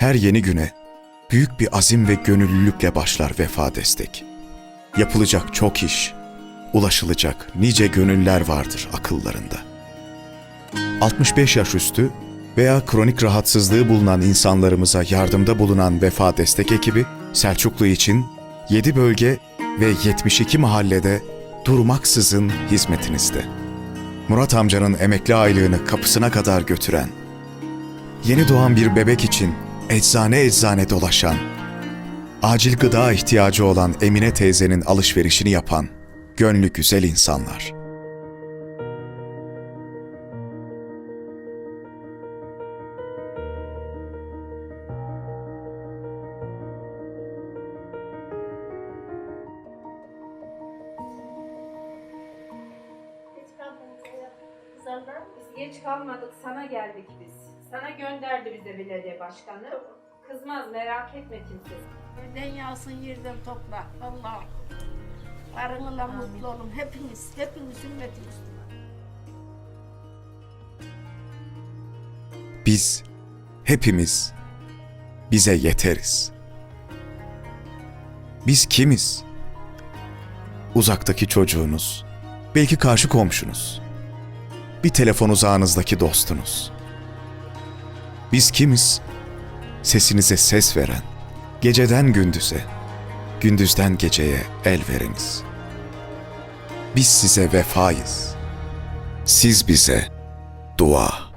Her yeni güne büyük bir azim ve gönüllülükle başlar vefa destek. Yapılacak çok iş, ulaşılacak nice gönüller vardır akıllarında. 65 yaş üstü veya kronik rahatsızlığı bulunan insanlarımıza yardımda bulunan Vefa Destek ekibi Selçuklu için 7 bölge ve 72 mahallede durmaksızın hizmetinizde. Murat amcanın emekli aylığını kapısına kadar götüren, yeni doğan bir bebek için eczane eczane dolaşan, acil gıda ihtiyacı olan Emine teyzenin alışverişini yapan gönlü güzel insanlar. Geç kalmadık, sana geldik biz. Sana gönderdi bize belediye başkanı. Kızmaz, merak etme kimse. Önden yağsın yerden topla. Allah. Karınla mutlu olun. Hepiniz. Hepiniz ümmeti Müslüman. Biz, hepimiz bize yeteriz. Biz kimiz? Uzaktaki çocuğunuz, belki karşı komşunuz, bir telefon uzağınızdaki dostunuz. Biz kimiz? Sesinize ses veren, geceden gündüze, gündüzden geceye el vereniz. Biz size vefayız. Siz bize dua.